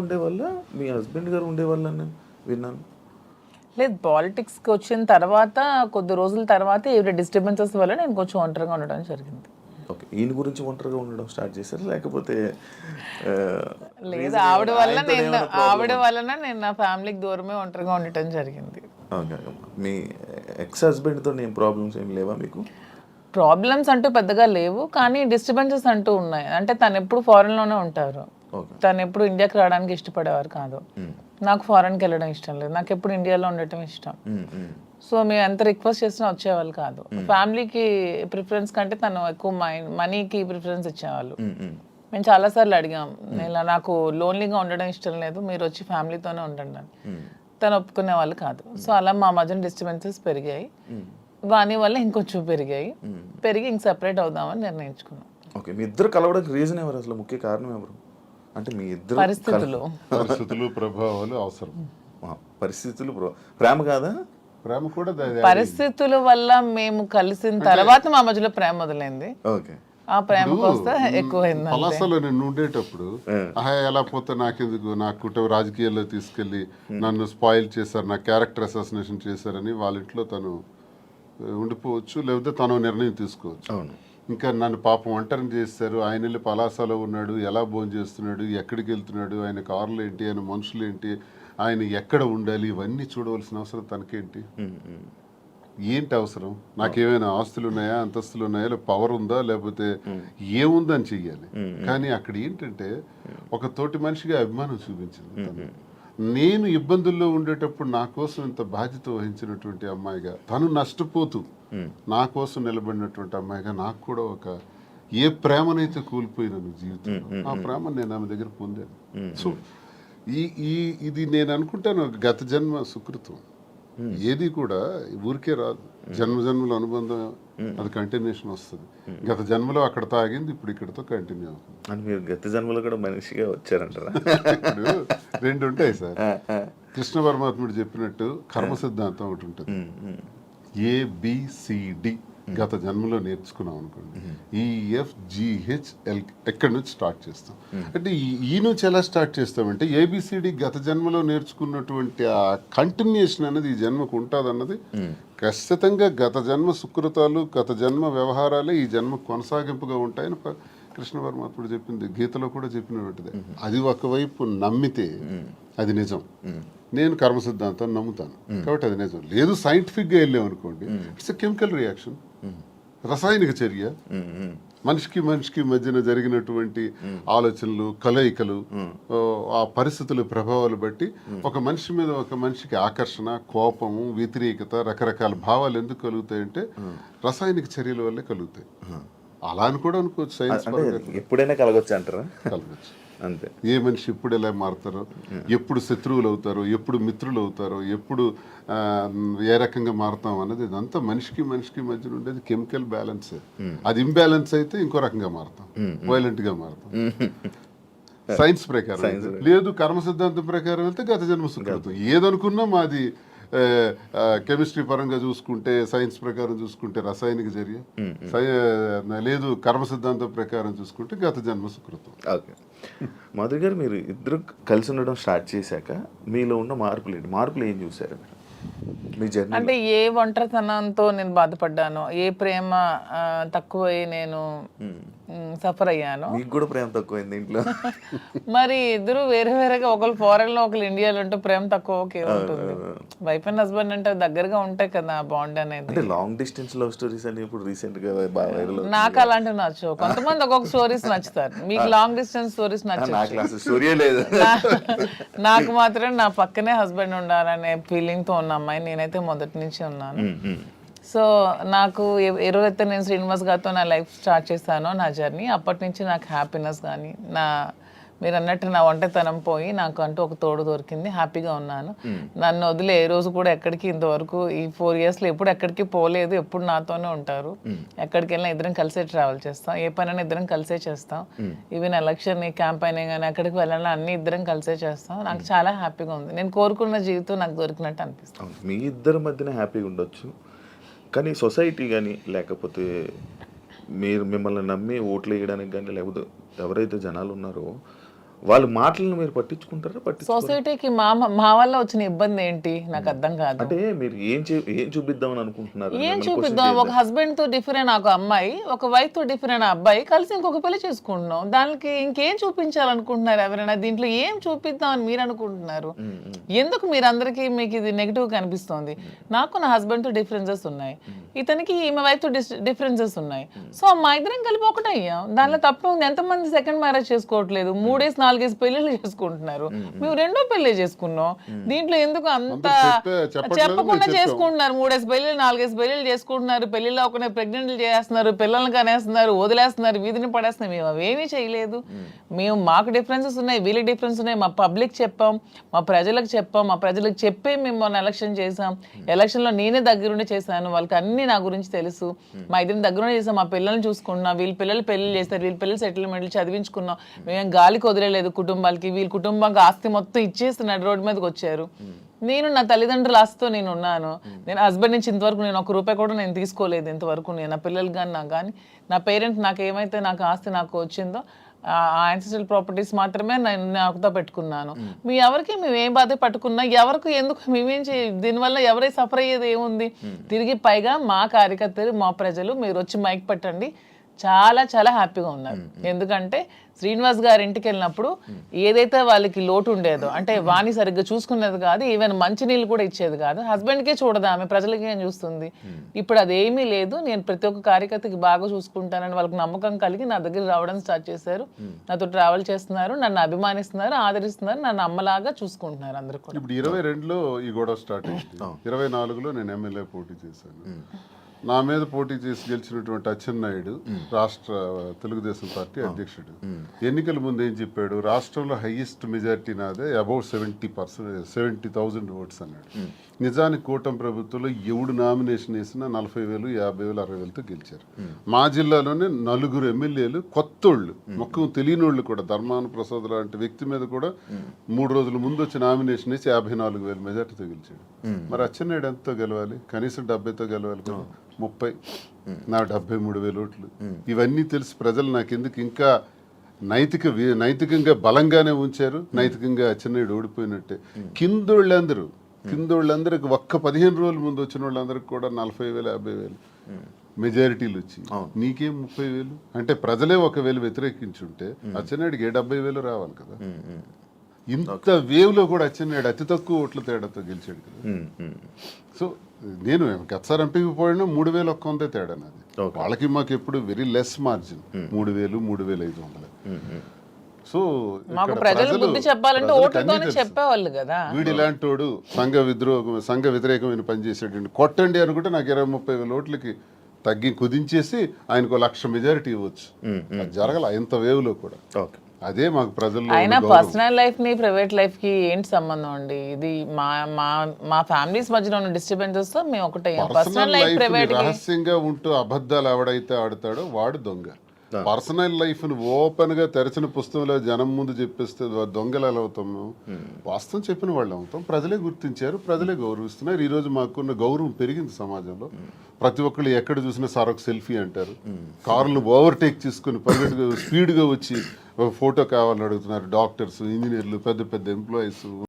ఉండే వల్ల మీ హస్బెండ్ గారు ఉండే వాళ్ళ విన్నాను. లేదు పాలిటిక్స్కి వచ్చిన తర్వాత కొద్ది రోజుల తర్వాత ఏవి డిస్టర్బెన్సెస్ వల్ల నేను కొంచెం ఒంటరిగా ఉండడం జరిగింది. ఓకే ఈయన గురించి ఒంటరిగా ఉండడం స్టార్ట్ చేశారు? లేకపోతే లేదు ఆవిడ వల్ల నేను ఆవిడ వలన నేను నా ఫ్యామిలీకి దూరమే ఒంటరిగా ఉండటం జరిగింది. మీ ఎక్స్ హస్బెండ్తో ఏం ప్రాబ్లమ్స్ ఏం లేవా మీకు? ప్రాబ్లమ్స్ అంటూ పెద్దగా లేవు కానీ డిస్టర్బెన్సెస్ అంటూ ఉన్నాయి. అంటే తను ఎప్పుడు foreign లోనే ఉంటారు. తను ఎప్పుడు ఇండియాకి రావడానికి ఇష్టపడేవారు కాదు. నాకు ఫారెన్కి వెళ్ళడం ఇష్టం లేదు. నాకు ఎప్పుడు ఇండియాలో ఉండటం ఇష్టం. ఉమ్, ఉమ్, సో మేము ఎంత రిక్వెస్ట్ చేసినా వచ్చేవాళ్ళు కాదు. ఫ్యామిలీకి ప్రిఫరెన్స్ కంటే తను ఎక్కువ మనీకి ప్రిఫరెన్స్ ఇచ్చేవాళ్ళు. మేము చాలాసార్లు అడిగాం. ఇలా నాకు లోన్లీగా ఉండడం ఇష్టం లేదు. మీరు వచ్చి ఫ్యామిలీతోనే ఉండండి అని. తను ఒప్పుకునే వాళ్ళు కాదు. సో అలా మా మధ్యన డిస్టర్బెన్సెస్ పెరిగాయి. వాని వల్ల ఇంకొంచెం పెరిగాయి. పెరిగి ఇంక సెపరేట్ అవుదామని నిర్ణయించుకున్నాం. ఓకే మీ ఇద్దరు కలవడానికి రీజన్ ఎవరు? అసలు ముఖ్య కారణం ఎవరు? అంటే మీ ఇద్దరు పరిస్థితులు. పరిస్థితులు ప్రభావాలు అవసరం. పరిస్థితులు ప్రేమ కాదా? ప్రేమ కూడా పరిస్థితుల వల్ల మేము కలిసిన తర్వాత మా మధ్యలో ప్రేమ మొదలైంది. ఓకే. ఆ ప్రేమ కోస్తే ఎక్కువైంది. పలాసలో నేను ఉండేటప్పుడు ఆహా ఎలా పోతే నాకెందుకు? నా కుటుంబ రాజకీయాల్లో తీసుకెళ్ళి నన్ను స్పాయిల్ చేశారు నా క్యారెక్టర్ అసాసినేషన్ చేశారని వాళ్ళ ఇంట్లో తను ఉండిపోవచ్చు లేకపోతే తను నిర్ణయం తీసుకోవచ్చు. అవును. ఇంకా నన్ను పాపం ఒంటరిని చేస్తారు ఆయన వెళ్ళి పలాసలో ఉన్నాడు. ఎలా భోజనం చేస్తున్నాడు? ఎక్కడికి వెళ్తున్నాడు? ఆయన కార్లు ఏంటి? ఆయన మనుషులు ఏంటి? ఆయన ఎక్కడ ఉండాలి? ఇవన్నీ చూడవలసిన అవసరం తనకేంటి. ఏంటి అవసరం? నాకేమైనా ఆస్తులు ఉన్నాయా? అంతస్తులు ఉన్నాయా? లేకపోతే పవర్ ఉందా? లేకపోతే ఏముందని చెయ్యాలి. కానీ అక్కడ ఏంటంటే ఒక తోటి మనిషిగా అభిమానం చూపించింది తను. నేను ఇబ్బందుల్లో ఉండేటప్పుడు నా కోసం ఇంత బాధ్యత వహించినటువంటి అమ్మాయిగా తను నష్టపోతూ నా కోసం నిలబడినటువంటి అమ్మాయిగా నాకు కూడా ఒక ఏ ప్రేమనైతే కోల్పోయినాను జీవితంలో ఆ ప్రేమ నేను ఆమె దగ్గర పొందాను. సో ఈ ఈ ఇది నేను అనుకుంటాను గత జన్మ సుకృతం. ఏది కూడా ఊరికే రాదు. జన్మ జన్మల అనుబంధం అది కంటిన్యూషన్ వస్తుంది. గత జన్మలో అక్కడ తాగింది ఇప్పుడు ఇక్కడతో కంటిన్యూ అవుతుంది. మీరు గత జన్మలో కూడా మనిషిగా వచ్చారంటారా? ఇప్పుడు రెండు ఉంటాయి సార్. కృష్ణ పరమాత్ముడు చెప్పినట్టు కర్మ సిద్ధాంతం ఒకటి ఉంటుంది. ఏబిసిడి గత జన్మలో నేర్చుకున్నాం అనుకోండి. ఈఎఫ్ జిహెచ్ ఎల్ ఎక్కడి నుంచి స్టార్ట్ చేస్తాం? అంటే ఈ- ఈ నుంచి ఎలా స్టార్ట్ చేస్తామంటే ఏబిసిడి గత జన్మలో నేర్చుకున్నటువంటి ఆ కంటిన్యూషన్ అనేది ఈ జన్మకు ఉంటుంది అన్నది ఖచ్చితంగా గత జన్మ సుకృతాలు గత జన్మ వ్యవహారాలే ఈ జన్మ కొనసాగింపుగా ఉంటాయని కృష్ణవర్మ అప్పుడు చెప్పింది గీతలో కూడా చెప్పినట్టుదే అది ఒకవైపు నమ్మితే అది నిజం. నేను కర్మ సిద్ధాంతం నమ్ముతాను. కాబట్టి అది నిజం. లేదు సైంటిఫిక్గా వెళ్ళాం అనుకోండి ఇట్స్ కెమికల్ రియాక్షన్. రసాయనిక చర్య. మనిషికి మనిషికి మధ్యన జరిగినటువంటి ఆలోచనలు కలయికలు ఆ పరిస్థితుల ప్రభావాలు బట్టి ఒక మనిషి మీద ఒక మనిషికి ఆకర్షణ కోపము వ్యతిరేకత రకరకాల భావాలు ఎందుకు కలుగుతాయంటే రసాయనిక చర్యల వల్లే కలుగుతాయి. అలా అని కూడా అనుకోవచ్చు సైన్స్ ఎప్పుడైనా కలగొచ్చు అంటారా? కలగచ్చు. అంతే. ఏ మనిషి ఎప్పుడు ఎలా మారుతారో ఎప్పుడు శత్రువులు అవుతారో ఎప్పుడు మిత్రులు అవుతారో ఎప్పుడు ఏ రకంగా మారుతాం అన్నది ఇదంతా మనిషికి మనిషికి మధ్య ఉండేది కెమికల్ బ్యాలెన్స్ అది ఇంబ్యాలెన్స్ అయితే ఇంకో రకంగా మారుతాం. వైలెంట్గా మారుతాం. సైన్స్ ప్రకారం. లేదు కర్మ సిద్ధాంతం ప్రకారం వెళ్తే గత జన్మ సుకృతం. ఏదనుకున్నా మాది కెమిస్ట్రీ పరంగా చూసుకుంటే సైన్స్ ప్రకారం చూసుకుంటే రసాయనిక చర్య. సై- లేదు కర్మ సిద్ధాంతం ప్రకారం చూసుకుంటే గత జన్మ సుకృతం. ఓకే. మధు గారు మీరు ఇద్దరు కలిసి ఉండడం స్టార్ట్ చేశాక మీలో ఉన్న మార్పులు ఏంటి? మార్పులు ఏం చూసారు మీరు మీ జర్నీ అంటే ఏ ఒంటరితనంతో నేను బాధపడ్డానో ఏ ప్రేమ తక్కువై నేను సఫర్ అయ్యానో. మీకు కూడా ప్రేమ తక్కువైంది ఇంట్లో. మరి ఇద్దరు వేరే వేరేగా ఒకరు ఫారెన్లో ఒకరు ఇండియాలో ఉంటే ప్రేమ తక్కువ ఒకే ఉంటుంది. వైఫ్ అండ్ హస్బెండ్ అంటే దగ్గరగా ఉంటాయి కదా బాండ్ అనేది. అంటే లాంగ్ డిస్టెన్స్ లవ్ స్టోరీస్ అని ఇప్పుడు రీసెంట్గా నాకు అలాంటివి నచ్చవు. కొంతమంది ఒక్కొక్క స్టోరీస్ నచ్చుతారు. మీకు లాంగ్ డిస్టెన్స్ స్టోరీస్ స్టోరీ లేదు. నాకు మాత్రం నా పక్కనే హస్బెండ్ ఉండాలనే ఫీలింగ్తో ఉన్న అమ్మాయి నేనైతే మొదటి నుంచి ఉన్నాను. సో నాకు రోజైతే నేను శ్రీనివాస్ గారితో నా లైఫ్ స్టార్ట్ చేశానో నా జర్నీ అప్పటి నుంచి నాకు హ్యాపీనెస్ కానీ నా మీరు అన్నట్టు నా ఒంటరితనం పోయి నాకు అంటూ ఒక తోడు దొరికింది హ్యాపీగా ఉన్నాను. నన్ను వదిలే ఏ రోజు కూడా ఎక్కడికి ఇంతవరకు ఈ ఫోర్ ఇయర్స్లో ఎప్పుడు ఎక్కడికి పోలేదు ఎప్పుడు నాతోనే ఉంటారు. ఎక్కడికి వెళ్ళినా ఇద్దరం కలిసే ట్రావెల్ చేస్తాం ఏ పనైనా ఇద్దరం కలిసే చేస్తాం. ఈవెన్ ఎలక్షన్ క్యాంపైన్ కానీ ఎక్కడికి వెళ్ళాలన్నా అన్ని ఇద్దరం కలిసే చేస్తాం. నాకు చాలా హ్యాపీగా ఉంది. నేను కోరుకున్న జీవితం నాకు దొరికినట్టు అనిపిస్తుంది. మీ ఇద్దరి మధ్యన హ్యాపీగా ఉండొచ్చు. కానీ సొసైటీ కానీ లేకపోతే మీరు మిమ్మల్ని నమ్మి ఓట్లు వేయడానికి కానీ లేకపోతే ఎవరైతే జనాలు ఉన్నారో వాళ్ళ మాటలను మీరు పట్టించుకుంటారా? పట్టించు సొసైటీకి మా మా వల్ల వచ్చిన ఇబ్బంది ఏంటి? నాకు అర్థం కాదు. అంటే మీరు ఏం ఏం చూపిద్దామని అనుకుంటున్నారు? ఏం చూపిద్దాం? ఒక హస్బెండ్తో డిఫరెంట్ ఒక అమ్మాయి ఒక వైఫ్తో డిఫరెంట్ అబ్బాయి కలిసి ఇంకొక పెళ్ళి చేసుకుంటున్నాం. దానికి ఇంకేం చూపించాలనుకుంటున్నారు ఎవరైనా? దీంట్లో ఏం చూపిద్దాం అని మీరు అనుకుంటున్నారు? ఎందుకు మీరందరికీ మీకు ఇది నెగిటివ్ కనిపిస్తోంది? నాకు నా హస్బెండ్తో డిఫరెన్సెస్ ఉన్నాయి. ఇతనికి ఈమె వైఫ్తో డిఫరెన్సెస్ ఉన్నాయి. సో మా ఇద్దరం కలిపి ఒకటయ్యాం దానిలో తప్పే ఎంతమంది సెకండ్ మ్యారేజ్ చేసుకోవట్లేదు? మూడేసి నాలుగేసి పెళ్ళిళ్ళు చేసుకుంటున్నారు. మేము రెండో పెళ్ళి చేసుకున్నాం. దీంట్లో ఎందుకు అంత చెప్పకుండా. చేసుకుంటున్నారు. మూడేసి పెళ్ళిళ్ళు నాలుగేసి పెళ్ళిళ్ళు చేసుకుంటున్నారు. పెళ్ళిలో ఒకనే ప్రెగ్నెంట్లు చేస్తున్నారు పిల్లల్ని కనేస్తున్నారు వదిలేస్తున్నారు వీధిని పడేస్తున్నారు. మేము అవేమీ చేయలేదు. మేము. మాకు డిఫరెన్సెస్ ఉన్నాయి వీళ్ళకి డిఫరెన్స్ ఉన్నాయి మా పబ్లిక్ చెప్పాం మా ప్రజలకు చెప్పాం మా ప్రజలకు చెప్పే మేము మొన్న ఎలక్షన్ చేసాం ఎలక్షన్లో నేనే దగ్గరుండి చేశాను. వాళ్ళకి అన్ని నా గురించి తెలుసు. మా ఇద్దరిని దగ్గరుండి చేసాం మా పిల్లల్ని చూసుకున్నాం. వీళ్ళ పిల్లలు పెళ్ళి చేస్తారు. వీళ్ళ పిల్లలు సెటిల్మెంట్లు చదివించుకున్నాం. మేము గాలికి వదిలేదు కుటుంబాలకి వీళ్ళ కుటుంబానికి ఆస్తి మొత్తం ఇచ్చేస్తున్నారు రోడ్డు మీదకి వచ్చారు. నేను నా తల్లిదండ్రుల ఆస్తితో నేను ఉన్నాను. నేను హస్బెండ్ నుంచి ఇంతవరకు నేను ఒక రూపాయి కూడా నేను తీసుకోలేదు ఇంతవరకు నేను. నా పిల్లలు కానీ నాకు కానీ నా పేరెంట్ నాకు ఏమైతే నాకు ఆస్తి నాకు వచ్చిందో ఆ యాన్సిస్ట్రల్ ప్రాపర్టీస్ మాత్రమే నేను నాకుతో పెట్టుకున్నాను. మీ ఎవరికి మేము ఏం బాధ పట్టుకున్నా ఎవరికి ఎందుకు మేమేం చే దీనివల్ల ఎవరై సఫర్ అయ్యేది ఏముంది? తిరిగి పైగా మా కార్యకర్తలు మా ప్రజలు మీరు వచ్చి మైక్ పట్టండి. చాలా చాలా హ్యాపీగా ఉన్నారు. ఎందుకంటే శ్రీనివాస్ గారి ఇంటికి వెళ్ళినప్పుడు ఏదైతే వాళ్ళకి లోటు ఉండేదో అంటే వాణి సరిగ్గా చూసుకునేది కాదు ఈవెన్ మంచినీళ్ళు కూడా ఇచ్చేది కాదు. హస్బెండ్కే చూడదు ఆమె ప్రజలకి ఏం చూస్తుంది? ఇప్పుడు అదేమీ లేదు నేను ప్రతి ఒక్క కార్యకర్తకి బాగా చూసుకుంటానని వాళ్ళకి నమ్మకం కలిగి నా దగ్గర రావడం స్టార్ట్ చేశారు. నాతో ట్రావెల్ చేస్తున్నారు నన్ను అభిమానిస్తున్నారు ఆదరిస్తున్నారు నన్ను అమ్మలాగా చూసుకుంటున్నారు అందరూ కూడా. ఇప్పుడు ఇరవై రెండులో ఈ గొడవ స్టార్ట్ అయింది. ఇరవై నాలుగులో నేను ఎమ్మెల్యే పోటీ చేశాను. నా మీద పోటీ చేసి గెలిచినటువంటి అచ్చెన్నాయుడు రాష్ట్ర తెలుగుదేశం పార్టీ అధ్యక్షుడు. ఎన్నికల ముందు ఏం చెప్పాడు? రాష్ట్రంలో హైయెస్ట్ మెజారిటీ నాదే about seventy percent seventy thousand votes అన్నాడు. నిజానికి కూటమి ప్రభుత్వంలో ఎవడు నామినేషన్ వేసినా నలభై వేలు యాభై వేలు అరవై వేలతో గెలిచారు. మా జిల్లాలోనే నలుగురు ఎమ్మెల్యేలు కొత్తోళ్ళు మొక్కం తెలియని వాళ్ళు కూడా ధర్మాన ప్రసాద్ లాంటి వ్యక్తి మీద కూడా మూడు రోజుల ముందు వచ్చి నామినేషన్ వేసి యాభై నాలుగు వేల మెజార్టీతో గెలిచాడు. మరి అచ్చెన్నాయుడు ఎంతతో గెలవాలి? కనీసం డెబ్బైతో గెలవాలి కదా? ముప్పై. నా డెబ్బై మూడు వేల ఓట్లు. ఇవన్నీ తెలిసి ప్రజలు నాకు ఎందుకు ఇంకా నైతిక నైతికంగా బలంగానే ఉంచారు. నైతికంగా అచ్చెన్నాయుడు ఓడిపోయినట్టే. కిందోళ్ళందరూ కిందోళ్ళందరికి ఒక్క పదిహేను రోజుల ముందు వచ్చిన వాళ్ళందరికి కూడా నలభై వేలు యాభై వేలు మెజారిటీలు వచ్చి. నీకేం ముప్పై వేలు? అంటే ప్రజలే ఒక వేలు వ్యతిరేకించుంటే అచ్చెన్నాయుడికి ఏ డెబ్బై వేలు రావాలి కదా? ఇంత వేవ్లో కూడా అచ్చెన్నాయుడు అతి తక్కువ ఓట్ల తేడాతో గెలిచాడు కదా. సో నేను గతసారి ఎంపీకి పోయినా మూడు వేలు ఒక్క వందే తేడా నాది. వాళ్ళకి మాకు ఎప్పుడు వెరీ లెస్ మార్జిన్. మూడు వేలు మూడు వేలు ఐదు వందలు. సో మాకు ప్రజలు ప్రజలు- బుద్ధి చెప్పాలంటే తెలుసు. చెప్పేవాళ్ళు కదా. వీడి ఇలాంటోడు సంఘ విద్రోహం సంఘ వ్యతిరేకమైన పని చేసాడు కొట్టండి అనుకుంటే నాకు ఇరవై ముప్పై వేల ఓట్లకి తగ్గి కుదించేసి ఆయనకు లక్ష మెజారిటీ ఇవ్వచ్చు. జరగల ఇంత వేవ్లో కూడా. ఓకే. అదే మాకు ఉన్న గౌరవం. పర్సనల్ లైఫ్ని ప్రైవేట్ లైఫ్కి ఏంటి సంబంధం అండి? ఇది మా మా మా ఫ్యామిలీస్ మధ్యలో ఉన్న డిస్టర్బెన్సెస్తో మేము ఒకటే. పర్సనల్ లైఫ్ ప్రైవేట్ రహస్యంగా ఉంటూ అబద్ధాలు ఎవడైతే ఆడతాడో వాడు దొంగ. పర్సనల్ లైఫ్ను ఓపెన్గా తెరచిన పుస్తకంలో జనం ముందు చెప్పేస్తే దొంగలు ఎలా అవుతాం మేము? వాస్తవం చెప్పిన వాళ్ళు అవుతాం. ప్రజలే గుర్తించారు ప్రజలే గౌరవిస్తున్నారు. ఈ రోజు మాకున్న గౌరవం పెరిగింది సమాజంలో. ప్రతి ఒక్కళ్ళు ఎక్కడ చూసినా సార్ ఒక సెల్ఫీ అంటారు. కార్లు ఓవర్టేక్ చేసుకుని పరిగెట్టుగా స్పీడ్గా వచ్చి ఒక ఫోటో కావాలని అడుగుతున్నారు డాక్టర్స్ ఇంజనీర్లు పెద్ద పెద్ద ఎంప్లాయీస్.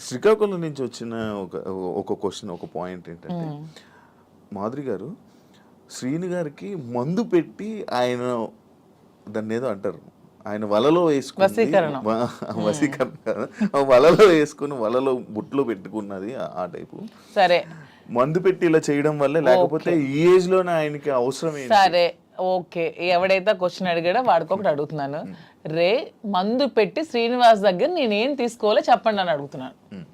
శ్రీకాకుళం నుంచి వచ్చిన ఒక ఒక క్వశ్చన్ ఒక పాయింట్ ఏంటంటే మాధురి గారు శ్రీని గారికి మందు పెట్టి ఆయన దాన్ని ఏదో అంటారు. ఆయన వలలో వేసుకుని. వసీకరణ వలలో వేసుకుని వలలో బుట్లో పెట్టుకున్నది ఆ- టైపు. సరే. మందు పెట్టి ఇలా చేయడం వల్ల లేకపోతే ఈ ఏజ్లోనే ఆయనకి అవసరం సరే. ఓకే. ఎవడైతే క్వశ్చన్ అడిగాడో వాడికి ఒకటి అడుగుతున్నాను. రే మందు పెట్టి శ్రీనివాస్ దగ్గర నేనేం తీసుకోవాలో చెప్పండి అని అడుగుతున్నాను.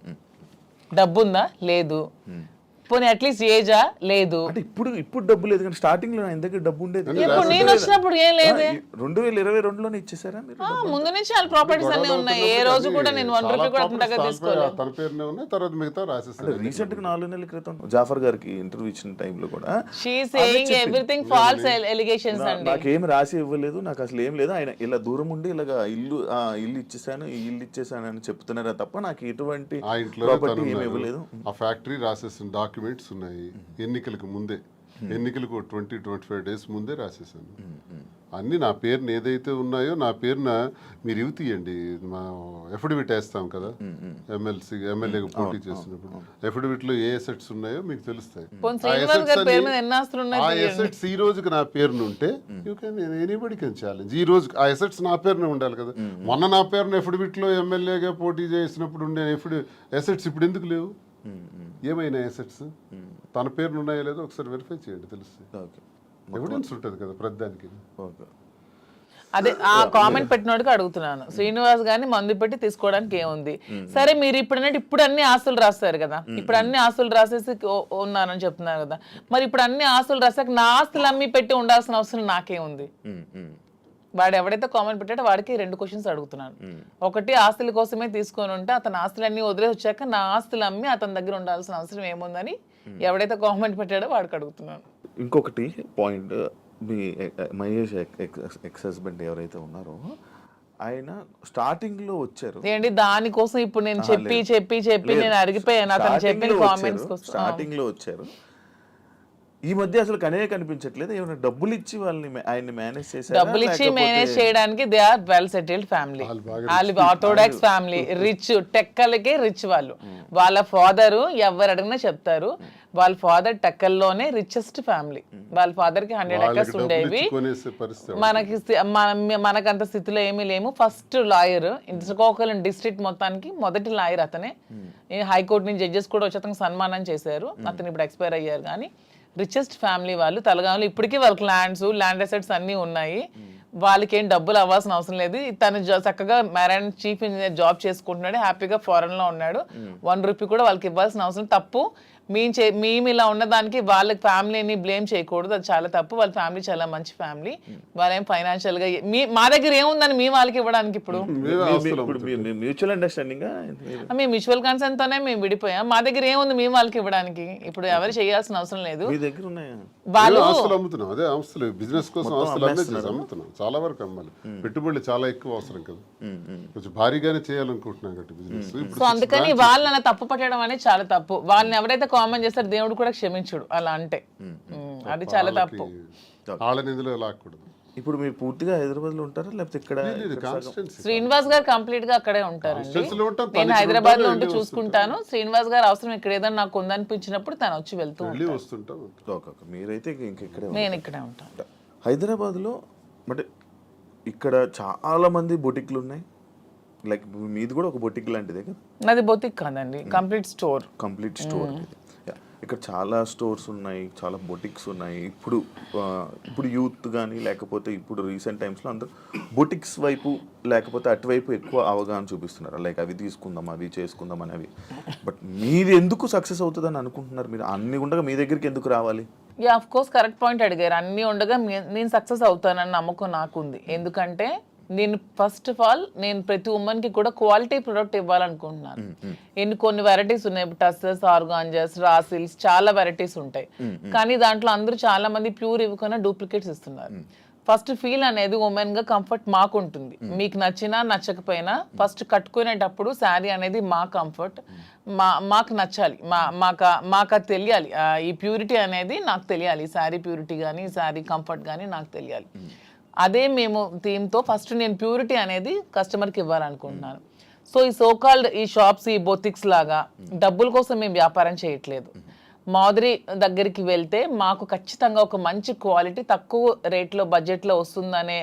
డబ్బుందా? లేదు. పోనీ అట్లీస్ట్ ఏజా? లేదు. అంటే ఇప్పుడు ఇప్పుడు డబ్బు లేదు కానీ స్టార్టింగ్లో ఆయన దగ్గర డబ్బు ఉండేది. ఇప్పుడు నేను వచ్చినప్పుడు ఏం లేదే? రెండు వేల ఇరవై రెండులోనే ఇచ్చేసారా మీరు ఆ, ముందు నుంచి వాళ్ళ ప్రాపర్టీస్ అన్ని ఉన్నాయి. ఏ రోజు కూడా నేను వన్ రూపీ కూడా అతని దగ్గర తీసుకోలేదు. తన పేరునే ఉన్నాయి తర్వాత మిగతా రాసేస్తారు. రీసెంట్గా నాలుగు నెలల క్రితం జాఫర్ గారికి ఇంటర్వ్యూ ఇచ్చిన టైంలో కూడా she saying everything false allegations అండి. నాకేం రాసి ఇవ్వలేదు నాకు అసలు ఏం లేదు. ఆయన ఇలా దూరం ఉండి ఇలాగా ఇల్లు ఆ, ఇల్లు ఇచ్చేసాను ఈ ఇల్లు ఇచ్చేసాను అని చెప్తున్నారా తప్ప నాకు ఎటువంటి ఆ ఇంట్లో ప్రాపర్టీ ఏమి ఇవ్వలేదు. ఆ ఫ్యాక్టరీ రాసేసిన డాక్యుమెంట్స్ ఉన్నాయి. ఎన్నికలకు ముందే. ఎన్నికలకు ట్వంటీ ట్వంటీ ఫైవ్ డేస్ ముందే రాసేసాను అన్ని నా పేరున ఏదైతే ఉన్నాయో నా పేరున మీరు ఇవి తీయండి. మా ఎఫిడవిట్ వేస్తాం కదా. ఎమ్మెల్సీ ఎమ్మెల్యేగా పోటీ చేసినప్పుడు ఎఫిడవిట్లో ఏ అసెట్స్ ఉన్నాయో మీకు తెలుస్తాయి. ఆ. అసెట్స్ ఈ రోజుకి నా పేరున ఉంటే you can anybody can challenge ఈ రోజు ఆ అసెట్స్ నా పేరున ఉండాలి కదా. మొన్న నా పేరున ఎఫిడవిట్లో ఎమ్మెల్యేగా పోటీ చేసినప్పుడు ఉండే ఎఫిడి అసెట్స్ ఇప్పుడు ఎందుకు లేవు? ఏమైనా అసెట్స్ తన పేరున ఉన్నాయో లేదో ఒకసారి వెరిఫై చేయండి తెలుస్తుంది. ఓకే. ఎవిడెన్స్ ఉంటుంది కదా ప్రతిదానికి. ఓకే. అదే ఆ కామెంట్ పెట్టినోడికి అడుగుతున్నాను. శ్రీనివాస్ గారిని మందు పెట్టి తీసుకోవడానికి ఏముంది? సరే మీరు ఇప్పుడు ఇప్పుడు అన్ని ఆస్తులు రాస్తారు కదా. ఇప్పుడు అన్ని ఆస్తులు రాసేసి ఉన్నారని చెప్తున్నారు కదా. మరి ఇప్పుడు అన్ని ఆస్తులు రాసాక నా ఆస్తులు అమ్మి పెట్టి ఉండాల్సిన అవసరం నాకేముంది? వాడు ఎవడైతే కామెంట్ పెట్టాడో వాడికి రెండు క్వశ్చన్స్ అడుగుతున్నాను. ఒకటి ఆస్తుల కోసమే తీసుకొని ఉంటే అతని ఆస్తులన్నీ వదిలేసి వచ్చాక నా ఆస్తులు అమ్మి అతని దగ్గర ఉండాల్సిన అవసరం ఏముందని ఎవడైతే కామెంట్ పెట్టాడో వాడికి అడుగుతున్నాను. ఇంకొకటి పాయింట్ మీ మహేష్ ఎక్స్ హస్బెండ్ ఎవరైతే ఉన్నారో ఆయన స్టార్టింగ్లో వచ్చారు. ఏంటి? దానికోసం ఇప్పుడు నేను చెప్పి చెప్పి చెప్పి నేను అరిగిపోయాను అతను చెప్పిన కామెంట్స్ స్టార్టింగ్లో వచ్చారు. ఈ మధ్య అసలు కనే కనిపించట్లేదు. ఏమైనా డబ్బులు ఇచ్చి వాళ్ళని ఆయన్ని మేనేజ్ చేశారు? డబ్బులు ఇచ్చి మేనేజ్ చేయడానికి they are well settled family వాళ్ళు ఆర్థోడాక్స్ ఫ్యామిలీ రిచ్ టెక్కలకే రిచ్ వాళ్ళు. వాళ్ళ ఫాదర్ ఎవరు అడిగినా చెప్తారు. వాళ్ళ ఫాదర్ టెక్కల్లోనే రిచెస్ట్ ఫ్యామిలీ వాళ్ళ ఫాదర్కి హండ్రెడ్ ఎకర్స్ ఉండేవి. మనకి మనకంత స్థితిలో ఏమీ లేము. ఫస్ట్ లాయర్ శ్రీకాకుళం డిస్ట్రిక్ట్ మొత్తానికి మొదటి లాయర్ అతనే. హైకోర్టు నుంచి జడ్జెస్ కూడా వచ్చి అతనికి సన్మానం చేశారు. అతను ఇప్పుడు ఎక్స్పైర్ అయ్యారు కానీ. రిచెస్ట్ ఫ్యామిలీ వాళ్ళు తలగాములు ఇప్పటికీ వాళ్ళకి ల్యాండ్స్ ల్యాండ్ అసెట్స్ అన్నీ ఉన్నాయి. వాళ్ళకి ఏం డబ్బులు అవ్వాల్సిన అవసరం లేదు. తను చక్కగా మ్యారైన్ చీఫ్ ఇంజనీర్ జాబ్ చేసుకుంటున్నాడు హ్యాపీగా ఫారెన్లో ఉన్నాడు. వన్ రూపీ కూడా వాళ్ళకి ఇవ్వాల్సిన అవసరం తప్పు. మేము చే మేము ఇలా ఉన్నదానికి వాళ్ళ ఫ్యామిలీని బ్లేమ్ చేయకూడదు. అది చాలా తప్పు. వాళ్ళ ఫ్యామిలీ చాలా మంచి ఫ్యామిలీ. వాళ్ళేం ఫైనాన్షియల్గా ఏ- మీ మా దగ్గర ఏముందని మీ వాళ్ళకి ఇవ్వడానికి ఇప్పుడు? మేమే. మ్యూచువల్ అండర్స్టాండింగ్ మేము మ్యూచువల్ కన్సెంట్ తోనే మేము విడిపోయాం. మా దగ్గర ఏముంది మీ వాళ్ళకి ఇవ్వడానికి? ఇప్పుడు ఎవరు చేయాల్సిన అవసరం లేదు. మీ దగ్గర ఉన్నాయా? వాళ్ళు మేము ఆస్తులు అమ్ముతున్నాం. అదే ఆస్తులు బిజినెస్ కోసం ఆస్తులు అమ్ముతున్నాం. చాలా వరకు అమ్మాలి. పెట్టుబడులు చాలా ఎక్కువ అవసరం కదా. కొంచెం భారీగానే చేయాలనుకుంటున్నాం కాబట్టి బిజినెస్. సో అందుకని వాళ్ళని తప్పు పట్టడం అనేది చాలా తప్పు. వాళ్ళని ఎవరైతే కామెంట్ చేస్తారో దేవుడు కూడా క్షమించుడు. అలా అంటే. అది చాలా తప్పు. వాళ్ళని ఇందులో లాక్కూడదు ఇప్పుడు మీరు పూర్తిగా హైదరాబాద్లో ఉంటారా? లేకపోతే ఇక్కడ శ్రీనివాస్ గారు కంప్లీట్గా అక్కడే ఉంటారండి. Constance లో ఉంటాం, తను నేను హైదరాబాద్లో ఉంటారు, ఉంటూ వెళ్ళి చూసుకుంటాను. శ్రీనివాస్ గారు అవసరం ఇక్కడ ఏదైనా నాకు ఉందనిపించినప్పుడు తను వచ్చి వెళ్తూ వెళ్ళి ఉంటారు మీరైతే ఇంక ఇక్కడే ఉంటారు. నేను ఇక్కడే ఉంటాను. హైదరాబాద్లో అంటే ఇక్కడ చాలా మంది బొటిక్లు ఉన్నాయి. లైక్ మీది కూడా ఒక బొటిక్ లాంటిదే కదా? నాది బొతిక్ కాదండి కంప్లీట్ స్టోర్. కంప్లీట్ స్టోర్ ఇక్కడ చాలా స్టోర్స్ ఉన్నాయి చాలా బొటిక్స్ ఉన్నాయి. ఇప్పుడు ఇప్పుడు యూత్ కానీ లేకపోతే ఇప్పుడు రీసెంట్ టైమ్స్లో అందరూ బొటిక్స్ వైపు లేకపోతే అటువైపు ఎక్కువ అవగాహన చూపిస్తున్నారు? లైక్ అవి తీసుకుందాం అవి చేసుకుందాం అనేవి. బట్ మీది ఎందుకు సక్సెస్ అవుతుందని అనుకుంటున్నారు మీరు? అన్ని ఉండగా మీ దగ్గరికి ఎందుకు రావాలి? Yeah of course correct point అడిగారు. అన్నీ ఉండగా మే- నేను సక్సెస్ అవుతానని నమ్మకం నాకు ఉంది ఎందుకంటే నేను ఫస్ట్ ఆఫ్ ఆల్ నేను ప్రతి ఉమెన్కి కూడా క్వాలిటీ ప్రొడక్ట్ ఇవ్వాలనుకుంటున్నాను. ఎన్ని కొన్ని వెరైటీస్ ఉన్నాయి. టస్సెస్ ఆర్గాంజస్ రాసిల్స్ చాలా వెరైటీస్ ఉంటాయి. కానీ దాంట్లో అందరూ చాలా మంది ప్యూర్ ఇవ్వకుండా డూప్లికేట్స్ ఇస్తున్నారు. ఫస్ట్ ఫీల్ అనేది ఉమెన్గా కంఫర్ట్ మాకు ఉంటుంది. మీకు నచ్చినా నచ్చకపోయినా ఫస్ట్ కట్టుకునేటప్పుడు శారీ అనేది మా కంఫర్ట్ మా మాకు నచ్చాలి. మా మాకు మాకు అది తెలియాలి ఈ ప్యూరిటీ అనేది నాకు తెలియాలి. శారీ ప్యూరిటీ కానీ శారీ కంఫర్ట్ కానీ నాకు తెలియాలి. అదే మేము థీమ్తో ఫస్ట్ నేను ప్యూరిటీ అనేది కస్టమర్కి ఇవ్వాలనుకుంటున్నాను. సో ఈ సోకాల్డ్ ఈ షాప్స్ ఈ బొతిక్స్ లాగా డబ్బుల కోసం మేము వ్యాపారం చేయట్లేదు. మాధురి దగ్గరికి వెళ్తే మాకు ఖచ్చితంగా ఒక మంచి క్వాలిటీ తక్కువ రేట్లో బడ్జెట్లో వస్తుందనే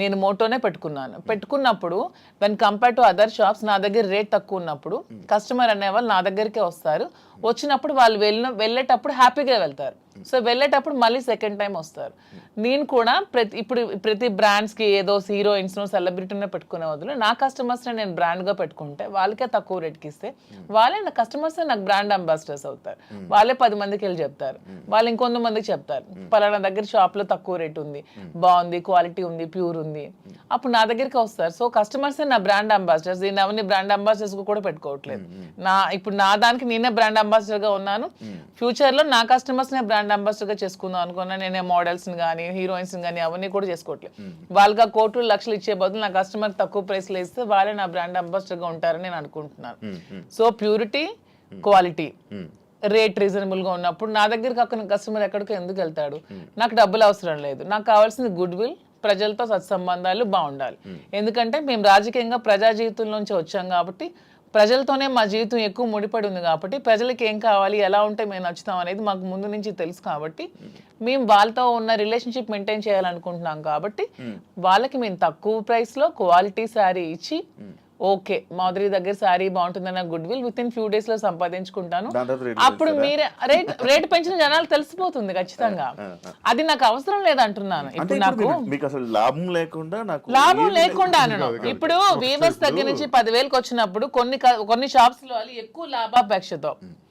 నేను మోటోనే పెట్టుకున్నాను. పెట్టుకున్నప్పుడు when compare to other shops నా దగ్గర రేట్ తక్కువ ఉన్నప్పుడు కస్టమర్ అనేవాళ్ళు నా దగ్గరికే వస్తారు. వచ్చినప్పుడు వాళ్ళు వెళ్ళిన వెళ్ళేటప్పుడు హ్యాపీగా వెళ్తారు. సో వెళ్ళేటప్పుడు మళ్ళీ సెకండ్ టైం వస్తారు. నేను కూడా ప్రతి ఇప్పుడు ప్రతి బ్రాండ్స్కి ఏదో హీరోయిన్స్నో సెలబ్రిటీనో పెట్టుకునే వదిలే నా కస్టమర్స్ని నేను బ్రాండ్గా పెట్టుకుంటే వాళ్ళకే తక్కువ రేట్కి ఇస్తే వాళ్ళే నా కస్టమర్స్ నాకు బ్రాండ్ అంబాసిడర్స్ అవుతారు. వాళ్ళే పది మందికి వెళ్ళి చెప్తారు. వాళ్ళు ఇంకొంతమందికి చెప్తారు. పలానా దగ్గర షాప్లో తక్కువ రేట్ ఉంది. బాగుంది క్వాలిటీ ఉంది ప్యూర్ ఉంది. అప్పుడు నా దగ్గరికి వస్తారు. సో కస్టమర్స్ నా బ్రాండ్ అంబాసిడర్స్ దీన్ని అవన్నీ బ్రాండ్ అంబాసిడర్స్ కూడా పెట్టుకోవట్లేదు. నా ఇప్పుడు నా దానికి నేనే బ్రాండ్ అంబాసిడర్గా ఉన్నాను. ఫ్యూచర్లో నా కస్టమర్స్ నే బ్రాండ్ అంబాసిడర్గా చేసుకుందాం అనుకున్నా నేనే మోడల్స్ కానీ హీరోయిన్స్ కానీ అవన్నీ కూడా చేసుకోవట్లేదు. వాళ్ళకి కోట్లు లక్షలు ఇచ్చే బదులు నా కస్టమర్ తక్కువ ప్రైస్లో ఇస్తే వాళ్ళే నా బ్రాండ్ అంబాసిడర్గా ఉంటారని నేను అనుకుంటున్నాను. సో ప్యూరిటీ క్వాలిటీ రేట్ రీజనబుల్గా ఉన్నప్పుడు నా దగ్గర కాకుండా కస్టమర్ ఎక్కడికో ఎందుకు వెళ్తాడు? నాకు డబ్బులు అవసరం లేదు. నాకు కావాల్సింది గుడ్ విల్ ప్రజలతో సత్సంబంధాలు బాగుండాలి. ఎందుకంటే మేము రాజకీయంగా ప్రజా జీవితం నుంచి వచ్చాం కాబట్టి ప్రజలతోనే మా జీవితం ఎక్కువ ముడిపడి ఉంది కాబట్టి ప్రజలకి ఏం కావాలి ఎలా ఉంటే మేము నచ్చుతాం అనేది మాకు ముందు నుంచి తెలుసు కాబట్టి మేము వాళ్ళతో ఉన్న రిలేషన్షిప్ మెయింటైన్ చేయాలనుకుంటున్నాం కాబట్టి వాళ్ళకి మేము తక్కువ ప్రైస్లో క్వాలిటీ శారీ ఇచ్చి ఓకే మాధురి దగ్గర శారీ బాగుంటుందన్న goodwill with in few డేస్లో సంపాదించుకుంటాను అప్పుడు మీరే రేట్ రేట్ పెంచిన జనాలు తెలిసిపోతుంది ఖచ్చితంగా. అది నాకు అవసరం లేదంటున్నాను. ఇప్పుడు నాకు మీకు అసలు లాభం లేకుండా నాకు లాభం లేకుండా అనను. ఇప్పుడు వీవర్స్ దగ్గర నుంచి పదివేలకు వచ్చినప్పుడు కొన్ని కొన్ని షాప్స్లో వాళ్ళు ఎక్కువ లాభాపేక్షతో.